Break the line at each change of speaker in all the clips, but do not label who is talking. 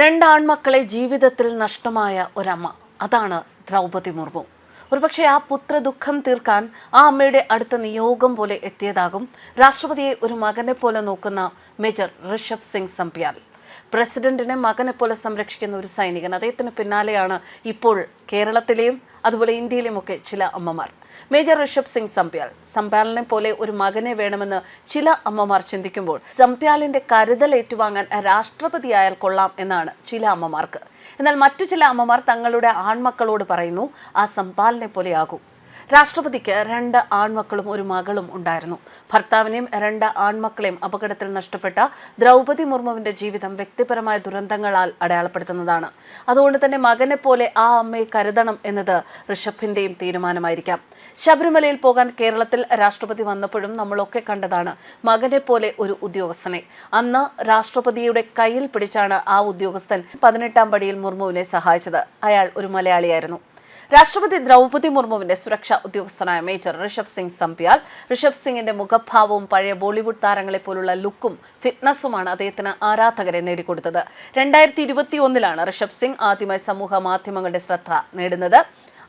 രണ്ട് ആൺമക്കളെ ജീവിതത്തിൽ നഷ്ടമായ ഒരമ്മ. അതാണ് ദ്രൗപതി മുർമു. ഒരുപക്ഷെ ആ പുത്ര ദുഃഖം തീർക്കാൻ ആ അമ്മയുടെ അടുത്ത നിയോഗം പോലെ എത്തിയതാകും രാഷ്ട്രപതിയെ ഒരു മകനെ പോലെ നോക്കുന്ന മേജർ ഋഷഭ് സിംഗ് സംപ്യാൽ പ്രസിഡന്റിനെ മകനെ പോലെ സംരക്ഷിക്കുന്ന ഒരു സൈനികൻ. അദ്ദേഹത്തിന് പിന്നാലെയാണ് ഇപ്പോൾ കേരളത്തിലെയും അതുപോലെ ഇന്ത്യയിലെയുമൊക്കെ ചില അമ്മമാർ. മേജർ ഋഷഭ് സിംഗ് സംപ്യാൽ സംപ്യാലിനെ പോലെ ഒരു മകനെ വേണമെന്ന് ചില അമ്മമാർ ചിന്തിക്കുമ്പോൾ സംപ്യാലിന്റെ കരുതൽ ഏറ്റുവാങ്ങാൻ രാഷ്ട്രപതിയായാൽ കൊള്ളാം എന്നാണ് ചില അമ്മമാർക്ക്. എന്നാൽ മറ്റു ചില അമ്മമാർ തങ്ങളുടെ ആൺമക്കളോട് പറയുന്നു ആ സംപാലിനെ പോലെയാകൂ. രാഷ്ട്രപതിക്ക് രണ്ട് ആൺമക്കളും ഒരു മകളും ഉണ്ടായിരുന്നു. ഭർത്താവിനെയും രണ്ട് ആൺമക്കളെയും അപകടത്തിൽ നഷ്ടപ്പെട്ട ദ്രൗപതി മുർമുവിന്റെ ജീവിതം വ്യക്തിപരമായ ദുരന്തങ്ങളാൽ അടയാളപ്പെടുത്തുന്നതാണ്. അതുകൊണ്ട് തന്നെ മകനെ പോലെ ആ അമ്മയെ കരുതണം എന്നത് ഋഷഭിന്റെയും തീരുമാനമായിരിക്കാം. ശബരിമലയിൽ പോകാൻ കേരളത്തിൽ രാഷ്ട്രപതി വന്നപ്പോഴും നമ്മളൊക്കെ കണ്ടതാണ് മകനെ പോലെ ഒരു ഉദ്യോഗസ്ഥനെ. അന്ന് രാഷ്ട്രപതിയുടെ കയ്യിൽ പിടിച്ചാണ് ആ ഉദ്യോഗസ്ഥൻ പതിനെട്ടാം പടിയിൽ മുർമുവിനെ സഹായിച്ചത്. അയാൾ ഒരു മലയാളിയായിരുന്നു. രാഷ്ട്രപതി ദ്രൗപതി മുർമുവിന്റെ സുരക്ഷാ ഉദ്യോഗസ്ഥനായ മേജർ ഋഷഭ് സിംഗ് സംപ്യാൽ. ഋഷഭ് സിംഗിന്റെ മുഖഭാവവും പഴയ ബോളിവുഡ് താരങ്ങളെ പോലുള്ള ലുക്കും ഫിറ്റ്നസ്സുമാണ് അദ്ദേഹത്തിന് ആരാധകരെ നേടിക്കൊടുത്തത്. രണ്ടായിരത്തി ഇരുപത്തി ഒന്നിലാണ് ഋഷഭ് സിംഗ് ആദ്യമായി സമൂഹ മാധ്യമങ്ങളുടെ ശ്രദ്ധ നേടുന്നത്.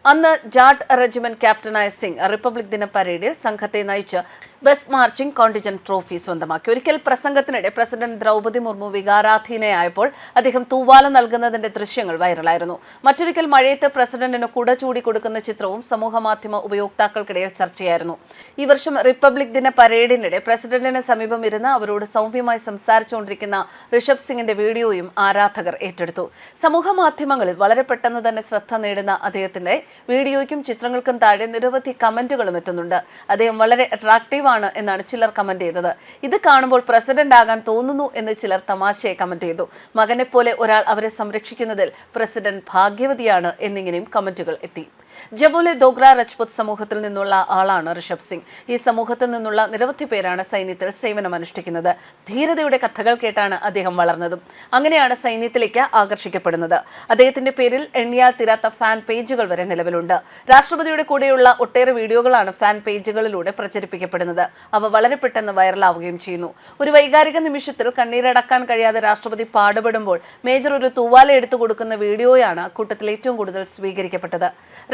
അന്ന് ജാട്ട് റെജിമെന്റ് ക്യാപ്റ്റനായ സിംഗ് റിപ്പബ്ലിക് ദിന പരേഡിൽ സംഘത്തെ നയിച്ച് ബസ് മാർച്ചിംഗ് കോണ്ടിജന്റ് ട്രോഫി സ്വന്തമാക്കി. ഒരിക്കൽ പ്രസംഗത്തിനിടെ പ്രസിഡന്റ് ദ്രൗപതി മുർമു വികാരാധീനയായപ്പോൾ അദ്ദേഹം തൂവാല നൽകുന്നതിന്റെ ദൃശ്യങ്ങൾ വൈറലായിരുന്നു. മറ്റൊരിക്കൽ മഴയത്ത് പ്രസിഡന്റിന് കുട ചൂടി കൊടുക്കുന്ന ചിത്രവും സമൂഹമാധ്യമ ഉപയോക്താക്കൾക്കിടയിൽ ചർച്ചയായിരുന്നു. ഈ വർഷം റിപ്പബ്ലിക് ദിന പരേഡിനിടെ പ്രസിഡന്റിന് സമീപം ഇരുന്ന് അവരോട് സൗമ്യമായി സംസാരിച്ചുകൊണ്ടിരിക്കുന്ന ഋഷഭ് സിംഗിന്റെ വീഡിയോയും ആരാധകർ ഏറ്റെടുത്തു. സമൂഹ മാധ്യമങ്ങളിൽ വളരെ പെട്ടെന്ന് തന്നെ ശ്രദ്ധ നേടുന്ന അദ്ദേഹത്തിന്റെ വീഡിയോയ്ക്കും ചിത്രങ്ങൾക്കും താഴെ നിരവധി കമന്റുകളും എത്തുന്നുണ്ട്. അദ്ദേഹം വളരെ അട്രാക്റ്റീവ് ആണ് എന്നാണ് ചിലർ കമന്റ് ചെയ്തത്. ഇത് കാണുമ്പോൾ പ്രസിഡന്റ് ആകാൻ തോന്നുന്നു എന്ന് ചിലർ തമാശയെ കമന്റ് ചെയ്തു. മകനെ പോലെ ഒരാൾ അവരെ സംരക്ഷിക്കുന്നതിൽ പ്രസിഡന്റ് ഭാഗ്യവതിയാണ് എന്നിങ്ങനെയും കമന്റുകൾ എത്തി. ജബുലെ ദോഗ്ര രജ്പുത് സമൂഹത്തിൽ നിന്നുള്ള ആളാണ് ഋഷഭ് സിംഗ്. ഈ സമൂഹത്തിൽ നിന്നുള്ള നിരവധി പേരാണ് സൈന്യത്തിൽ സേവനമനുഷ്ഠിക്കുന്നത്. ധീരതയുടെ കഥകൾ കേട്ടാണ് അദ്ദേഹം വളർന്നതും. അങ്ങനെയാണ് സൈന്യത്തിലേക്ക് ആകർഷിക്കപ്പെടുന്നത്. അദ്ദേഹത്തിന്റെ പേരിൽ എണ്ണിയാൽ തീരാത്ത ഫാൻ പേജുകൾ വരെ നിലവിലുണ്ട്. രാഷ്ട്രപതിയുടെ കൂടെയുള്ള ഒട്ടേറെ വീഡിയോകളാണ് ഫാൻ പേജുകളിലൂടെ പ്രചരിപ്പിക്കപ്പെടുന്നത്. അവ വളരെ പെട്ടെന്ന് വൈറലാവുകയും ചെയ്യുന്നു. ഒരു വൈകാരിക നിമിഷത്തിൽ കണ്ണീരടക്കാൻ കഴിയാതെ രാഷ്ട്രപതി പാടുപെടുമ്പോൾ മേജർ ഒരു തൂവാല എടുത്തു കൊടുക്കുന്ന വീഡിയോയാണ് കൂട്ടത്തിൽ ഏറ്റവും കൂടുതൽ സ്വീകരിക്കപ്പെട്ടത്.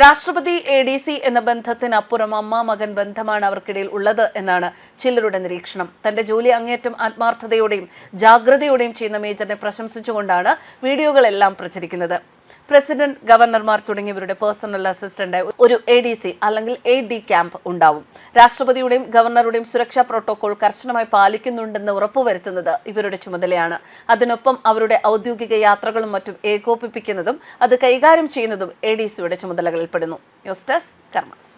രാഷ്ട്രപതി എ ഡി സി എന്ന ബന്ധത്തിനപ്പുറം അമ്മ മകൻ ബന്ധമാണ് അവർക്കിടയിൽ ഉള്ളത് എന്നാണ് ചിലരുടെ നിരീക്ഷണം. തന്റെ ജോലി അങ്ങേറ്റം ആത്മാർത്ഥതയോടെയും ജാഗ്രതയോടെയും ചെയ്യുന്ന മേജറിനെ പ്രശംസിച്ചുകൊണ്ടാണ് വീഡിയോകളെല്ലാം പ്രചരിക്കുന്നത്. പ്രസിഡന്റ് ഗവർണർമാർ തുടങ്ങിയവരുടെ പേഴ്സണൽ അസിസ്റ്റന്റ് ഒരു എ ഡി സി അല്ലെങ്കിൽ എ ഡി ക്യാമ്പ് ഉണ്ടാവും. രാഷ്ട്രപതിയുടെയും ഗവർണറുടെയും സുരക്ഷാ പ്രോട്ടോകോൾ കർശനമായി പാലിക്കുന്നുണ്ടെന്ന് ഉറപ്പുവരുത്തുന്നത് ഇവരുടെ ചുമതലയാണ്. അതിനൊപ്പം അവരുടെ ഔദ്യോഗിക യാത്രകളും മറ്റും ഏകോപിപ്പിക്കുന്നതും അത് കൈകാര്യം ചെയ്യുന്നതും എ ഡി സിയുടെ ചുമതലകളിൽപ്പെടുന്നു. News desk കർമ്മസ്